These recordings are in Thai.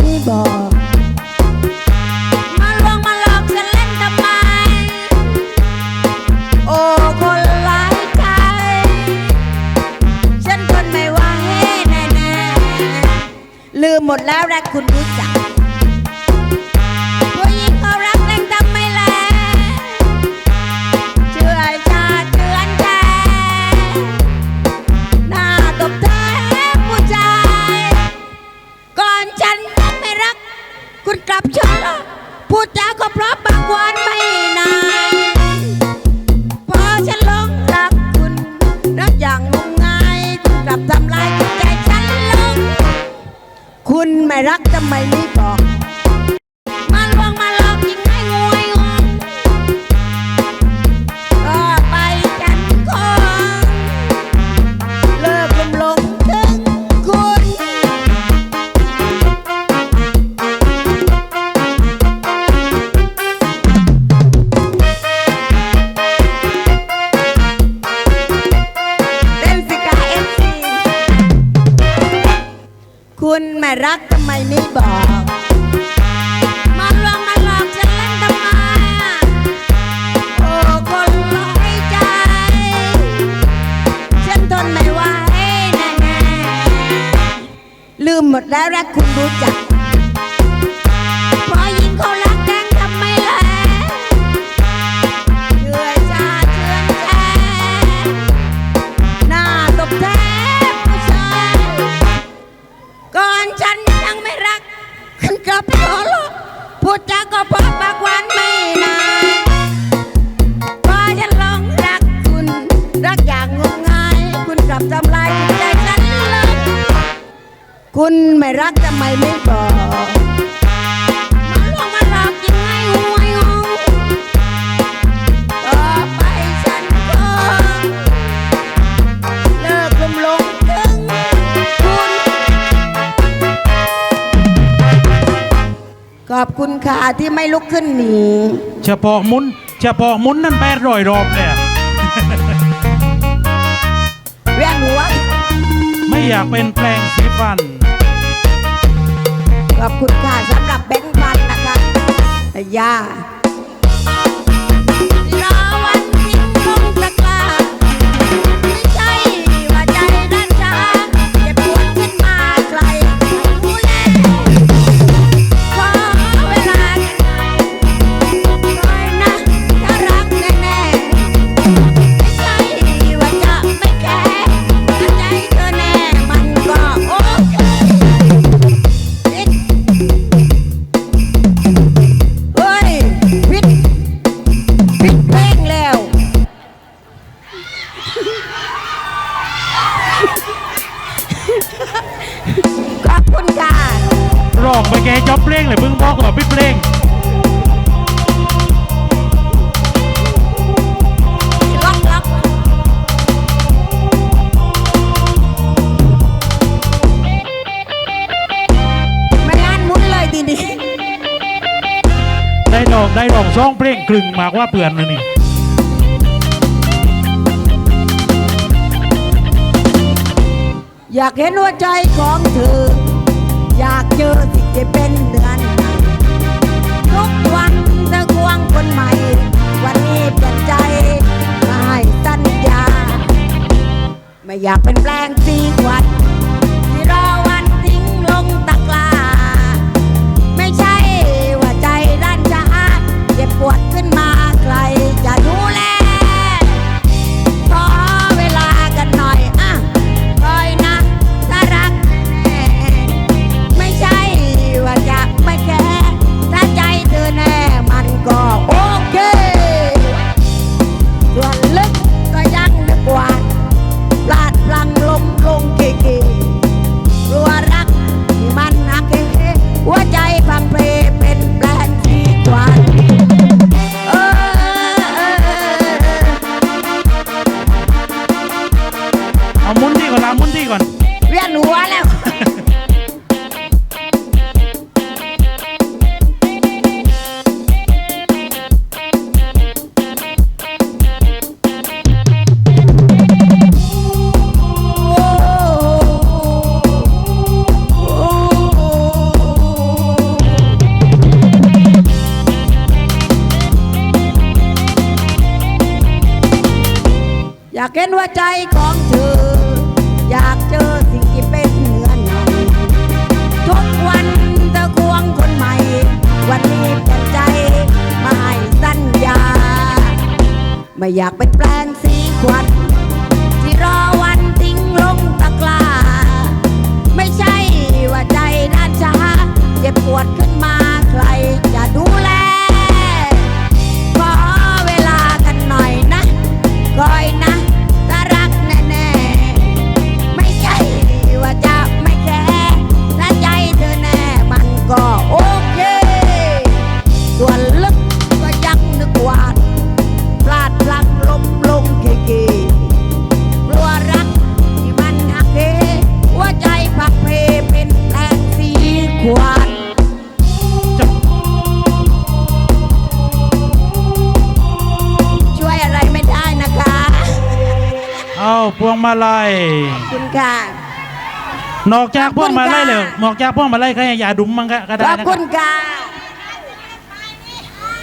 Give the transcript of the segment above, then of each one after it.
ไม่บอก มาลหลอกฉันเล่นทำไม โอ้คนหลาใจ ฉันทนไม่ไหวแน่ๆลืมหมดแล้วแรักคุณ ทำไมไม่บอก Yeah. ขอบคุณค่ะที่ไม่ลุกขึ้นหนีเฉพาะมุนเฉพาะมุนนั่นแปดร้อยรอบเลยอเวียหัวไม่อยากเป็นแปลงสีฟัน ขอบคุณค่ะสำหรับแบงค์พันนะคะย่า ลึงมากว่าเปลือนเลยนี่อยากเห็นหัวใจของเธอ อยากเป็นแปลงสีควัน ที่รอวันทิ้งลงตะกร้าไม่ใช่ว่าใจด้านช้าเจ็บปวดขึ้น พวงมาลัยขอบคุณค่ะ นอกจากพวงมาลัยขอบคุณค่ะเลยนอกจากพวงมาลัยก็ให้ยาดุมมั้งก็ก็ขได้อบนะคคุรับณค่ะ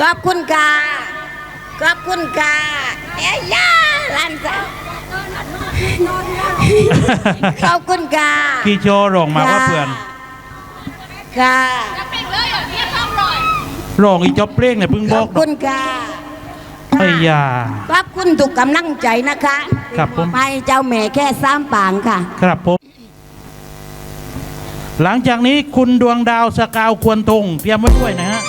ขอบคุณค่ะ ขอบคุณค่ะเอ้ยยาหลานสาวขอบคุณค่ะพี่โชว์ร้องมาว่าเพื่อนค่ะร้องอีจบเพลงเนี่ยเพิ่งขบออบกคุณค่ะ ไอ้ยาขอบคุณทุกกำลังใจนะคะ ครับผมให้เจ้าแม่แค่สามปางค่ะ ครับผม หลังจากนี้คุณดวงดาวสกาวควรทงเตรียมไว้ด้วยนะฮะ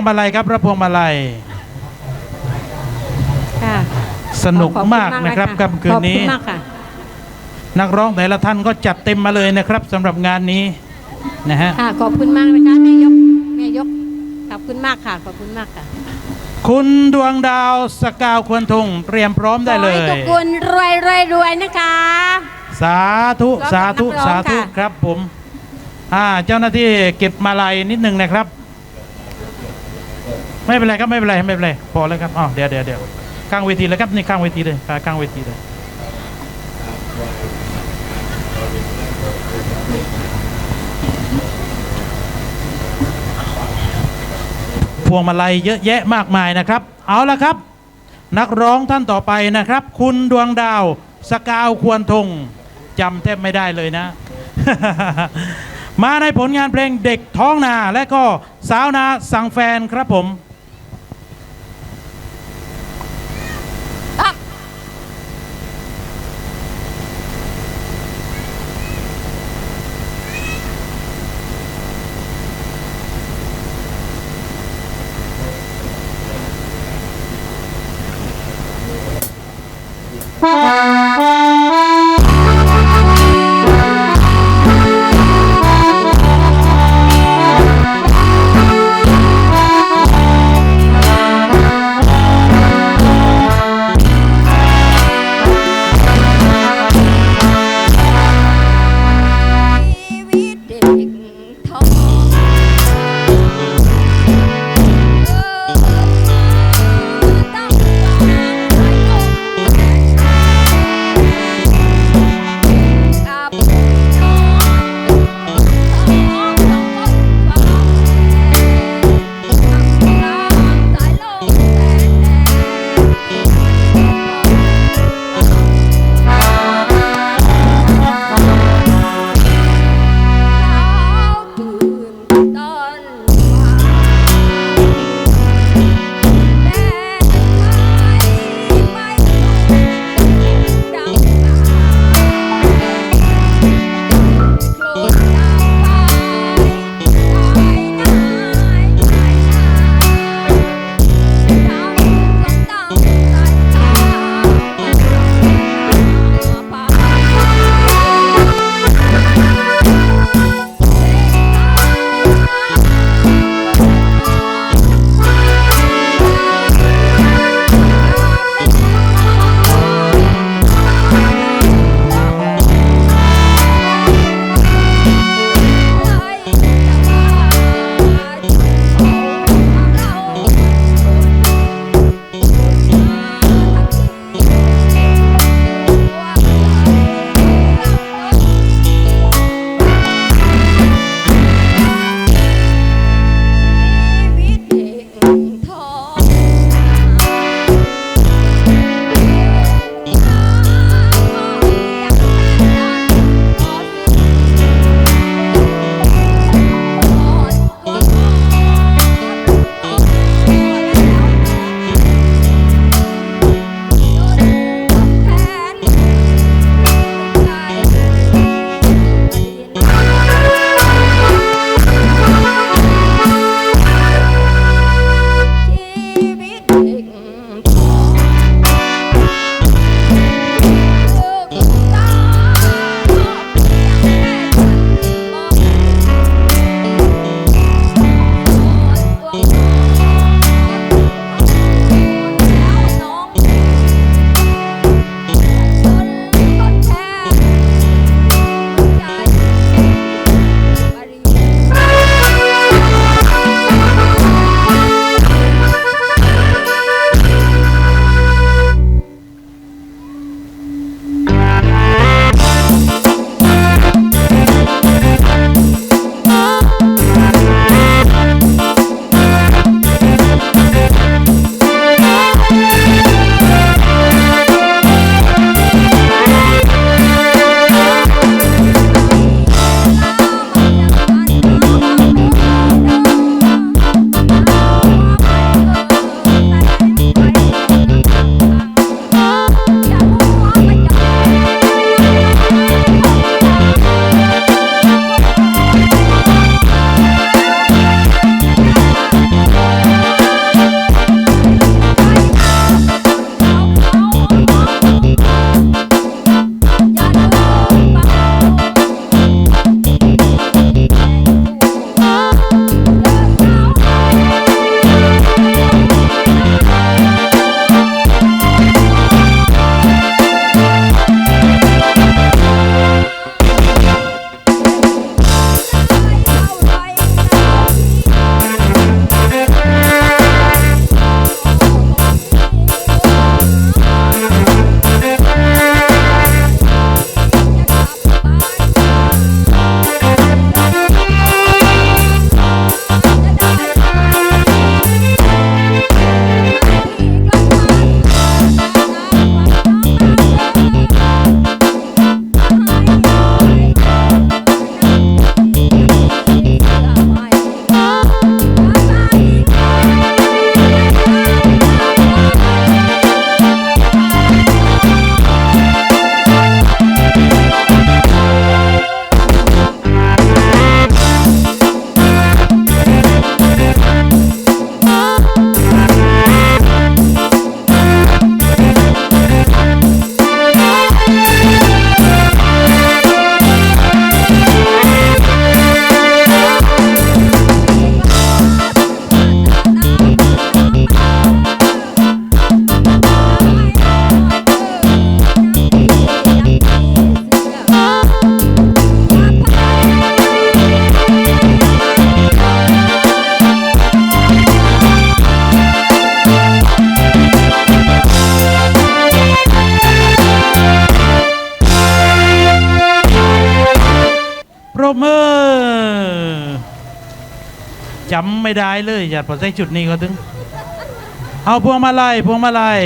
วงมาลัยครับ รับพวงมาลัย ค่ะสนุกขอบณมากนะครับเลยค่ำคืนนี้ ขอบคุณมากค่ะ นักร้องแต่ละท่านก็จัดเต็มมาเลยนะครับสำหรับงานนี้นะฮะ ค่ะ ขอบคุณมากนะคะแม่ยกแม่ยก ขอบคุณมากค่ะ ขอบคุณมากค่ะ คุณดวงดาวสกาวควรทงเตรียมพร้อมได้เลขอให้ยทุกคนรวยรวยรวยนะคะ สาธุร้องกับสาธุนักร้องสาธุค่ะครับผม อ่า เจ้าหน้าที่เก็บมาลัยนิดหนึ่งนะครับ ไม่เป็นไรครับไม่เป็นไรไม่เป็นไรพอแล้วครับอ๋อเดี๋ยวเดี๋ยวเดี๋ยวข้างเวทีเลยครับนี่ข้างเวทีเลยข้างเวทีเลยพวงมาลัยเยอะแยะมากมายนะครับ เอาละครับ นักร้องท่านต่อไปนะครับ คุณดวงดาว สกาวควรทงจำแทบไม่ได้เลยนะ มาในผลงานเพลงเด็กท้องนาและก็สาวนาสั่งแฟนครับผม ไม่ได้เลยจัดพอใส่ชุดนี้ก็ถึง เอาพวงมาลัยพวงมาลัย